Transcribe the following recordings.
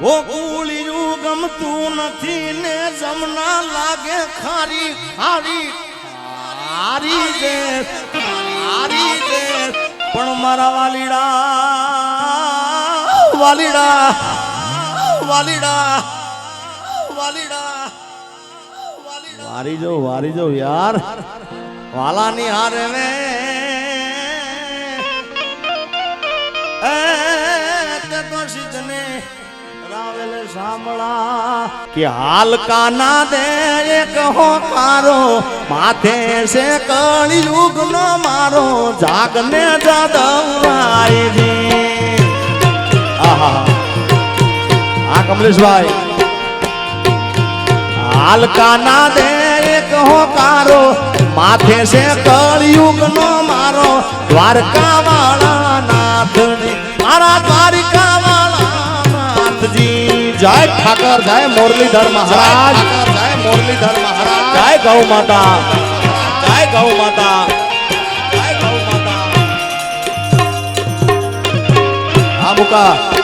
ગોકુળિયું ગમતું નથી ને જમના લાગે ખારી ખારી હારી દે હારી દે પણ મારા વાલીડા વાલીડા વાલીડા વાલીડા વારી જો વારી જો યાર. વાલાની હારે મે એ તે તો સિદ્ધને સાંભળા કે હાલકા ના દે એક હોકારો માથે છે કળી યુગ નો મારો, જાગને જાદવરાય જી આહા. આ કમલેશભાઈ. હાલકા ના દે એક હોકારો માથે છે કળિયુગ નો મારો દ્વારકા વાળા નાથની ઠાકર જય મુરલીધર મહારાજ જય મુરલીધર મહારાજ. જય ગૌ માતા. જય ગૌ માતા. જય ગૌ માતા. આ મુકા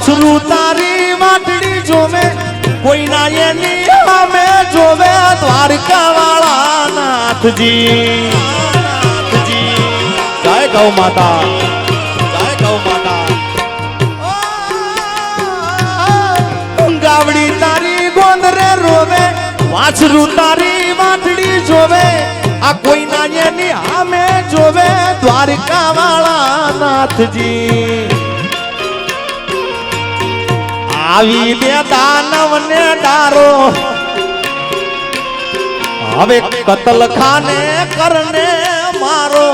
વાછરું તારી વાટડી જોવે કોઈના એની અમે જોવે દ્વારકા વાળા નાથજી. જય ગૌ માતા. જય ગૌ માતા. ગાવડી તારી ગોંદરે રોવે. વાછરું તારી વાટડી જોવે. આ કોઈ ના એની અમે જોવે દ્વારકા વાળા નાથજી. આવી બે દાનવ ને ડારો. હવે કતલ ખાને કરને મારો.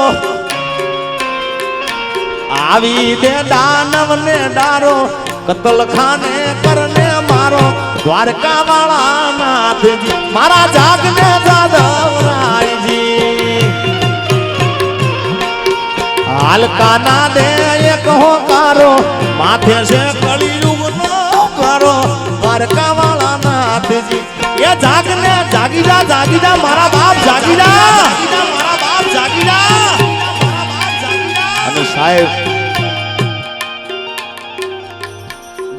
આવી દે દાનવ ને ડારો કતલ ખાને કરને મારો. દ્વારકા વાળા નાથજી મારા જાગને જાદવરાયજી. હાલકાના દે એક હોકારો, માથે છે નો કરો દ્વારકા વાળા નાથજી. એ જાગને જાગી જા જાગી જા મારા બાપ જાગી જા મારા બાપ જાગી જા અને સાહેબ,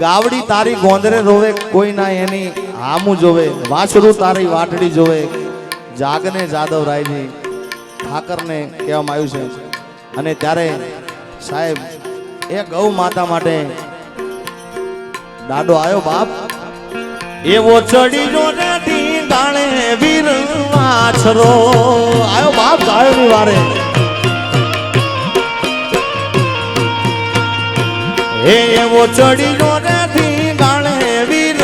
ગાવડી તારી ગોંદરે રોવે કોઈ ના એની હામું જોવે વાછરું તારી વાટડી જોવે. જાગને જાદવ રાયજી, ઠાકરને કહેવામાં આવ્યું છે. અને ત્યારે સાહેબ એ ગૌ માતા માટે દાડો આવ્યો બાપ. એવો ચડી જો દાણે વીર વાછરો આયો બાપ ગાયોની વારે. હે એવો ચડી જો નથી દાણે વીર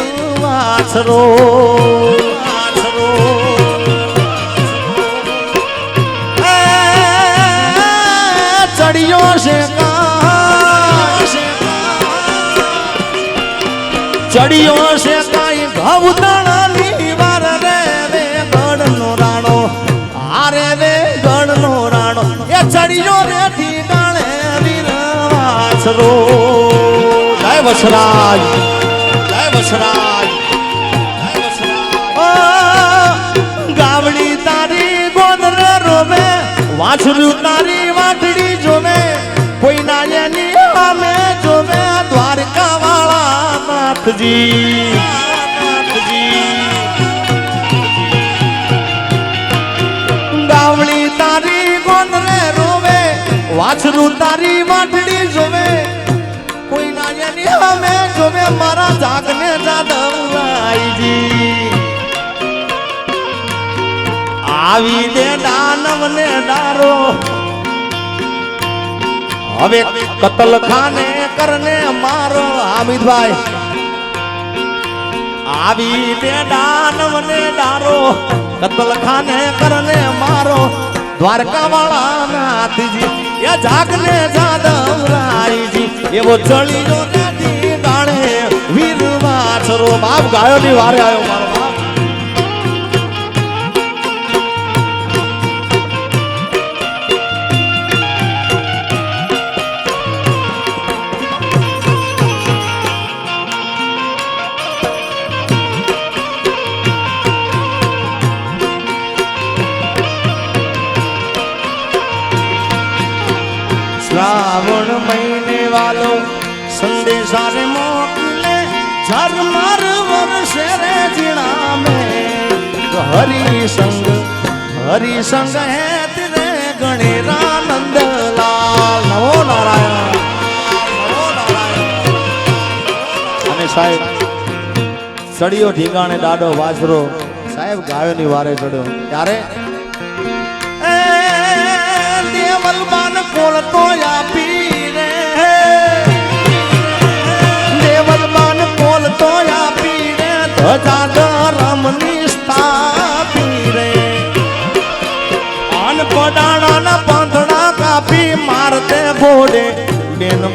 એ ચડિયો છે ચડિયો છે કાઈ ઘઉ દાણાની વાર રે વે ગઢનો રાણો. હારે વે ગઢનો રાણો. એ ચડિયો રે ઠીકાણે વીર વાછરો જય વસરાજ. જય વસરાજ. ગાવડી તારી ગોદરે રોમે. વાછરું તારી વાટડી જોવે કોઈ ના એની સામે જોવે દ્વારકા વાળા નાથજી. વાછરું તારી માટડી જોવે. કોઈ ના એની સામે જોવે. મારા જાગને જાદવરાયજી આવી દે દાનવને ડારો હવે કતલ ખાને કરને મારો હામિદભાઈ આવી દે દાનવને ડારો કતલ ખાને કરને મારો દ્વારકા વાળા નાથજી, એ જાગને જાદવરાયજી, એવો ચડીનો નથી ગાણે વીર વાછરો બાપ ગાયો ની વારે આવ્યો સંદેશા રે મોકલે ઝરમર વરસે રે જીણા મે હરી સંગ હરી સંગ હે તિરે ગણેરાનંદ લાલ. નમો નારાયણ. નમો નારાયણ અને સાહેબ સળિયો ઢીંગાણે દાડો વાજરો. સાહેબ, ગાયોની વારે ચડ્યો. ત્યારે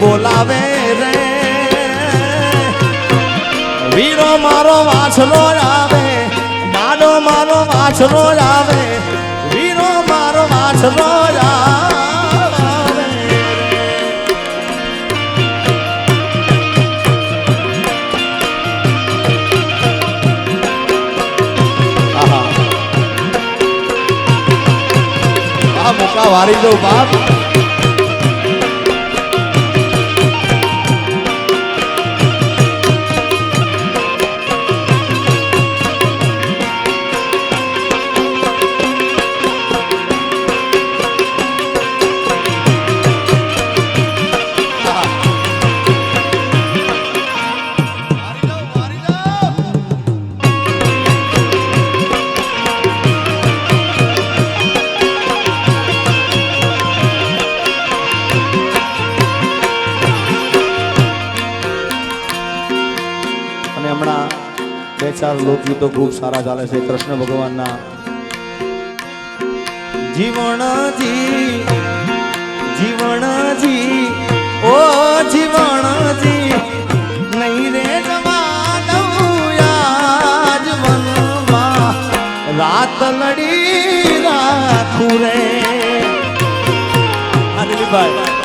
બોલાવે રે. વીરો મારો વાછલો આવે દાડો મારો વાછલો આવે, વીરો મારો વાછલો આવે. આ વારી દઉં બાપ. લોકગીતો ખૂબ સારા ચાલે છે. કૃષ્ણ ભગવાનના જીવણજી જીવણજી, ઓ જીવણજી, નહીં રે રાત લડી રાખું રે અનિલભાઈ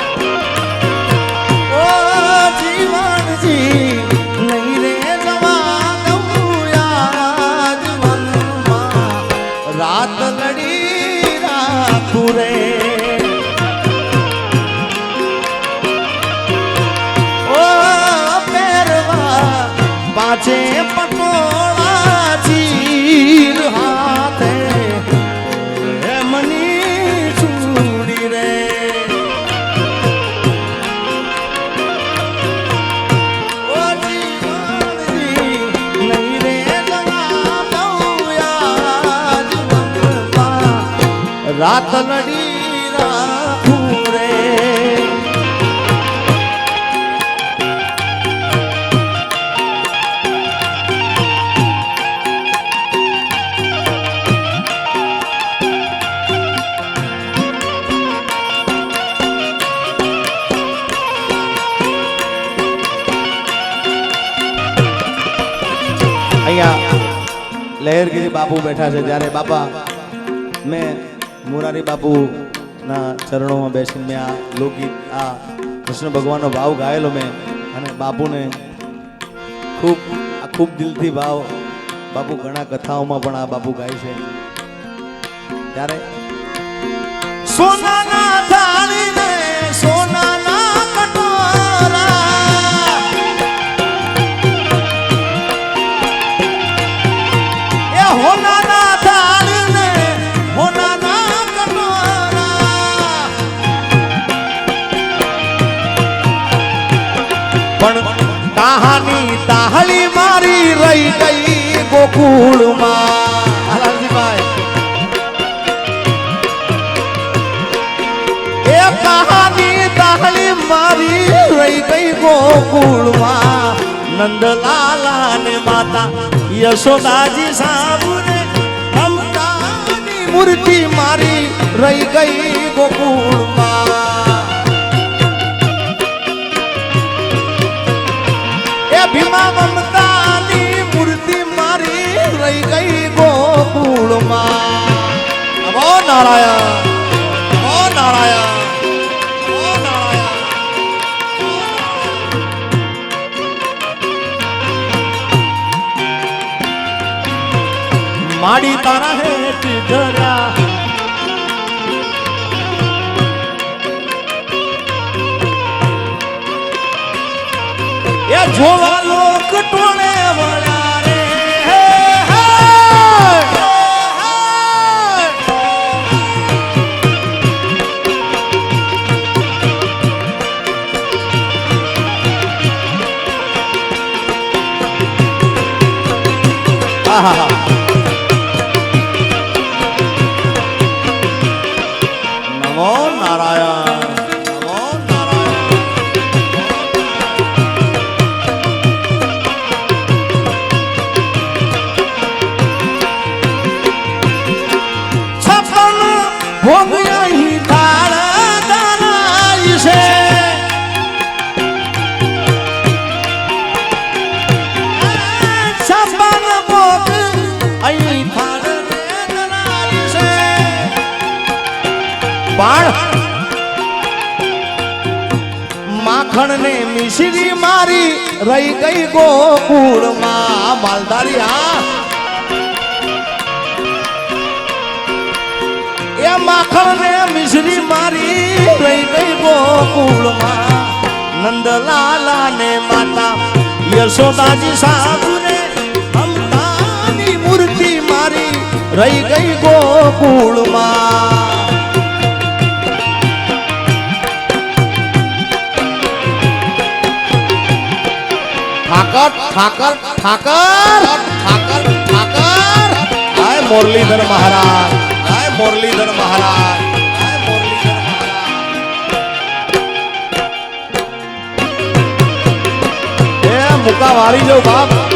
પાછે પટોળા ચીર હાથે એમની ચૂડી રે. રાત લડી અહીંયા લહેરગીરી બાપુ બેઠા છે જ્યારે બાપા, મેં મોરારી બાપુના ચરણોમાં બેસીને મેં આ લોકગીત, આ કૃષ્ણ ભગવાનનો ભાવ ગાયેલો મેં અને બાપુને ખૂબ, આ ખૂબ દિલથી ભાવ બાપુ ઘણા કથાઓમાં પણ આ બાપુ ગાય છે. ત્યારે સોનાના ગોકુળમાં હાલાલજીભાઈ એ કહાની તાહળી મારી રહી ગઈ ગોકુળમાં નંદલાલા ને માતા યશોદાજી સાબુને મમતાની મૂર્તિ મારી રહી ગઈ ગોકુળમાં એ ભીમા ગોકુળમાં નમો નારાયણ. નમો નારાયણ. માડી તારા આહાહા. નમો ગઈ ગોકુળમાં માલધારી આ એ માખણ ને મિશ્રી મારી રહી ગઈ ગોકુળમાં. નંદલાલા ને માતા યશોદાજી સાધુ ને મમતાની મૂર્તિ મારી રહી ગઈ ગોકુળમાં. ઠાકર ઠાકર ઠાકર ઠાકર ઠાકર. હાય મુરલીધર મહારાજ, હાય મુરલીધર મહારાજ મુકા વાળી જો બાપ બાપુ.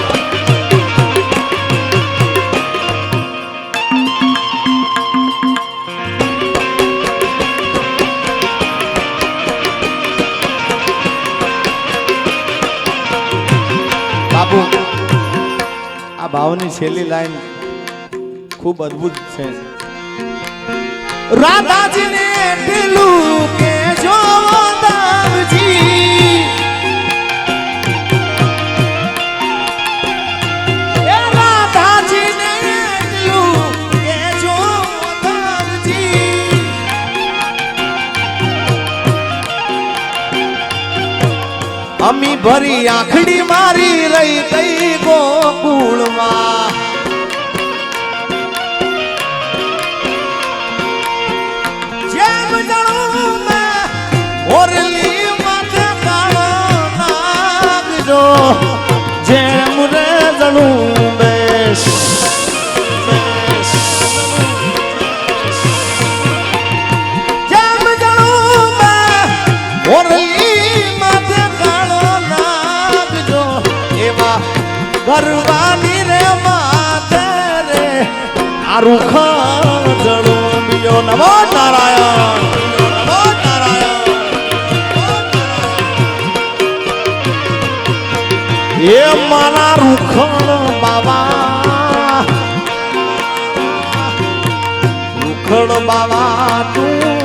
આ ભાવની છેલ્લી લાઈન ખૂબ અદ્ભુત છે. રાધાજીને પેલું કે જો અમી ભરી આખડી મારી રહી ગઈ ગોકુળમાં જેમ જાણું મેં ઓરલી માથે કાળો નાગજો ગરવાની રે માતે રે. આ રૂખા જણું બીજો નમો નારાયણ એ મારા રૂખણ બાબા રૂખણ બાબા તું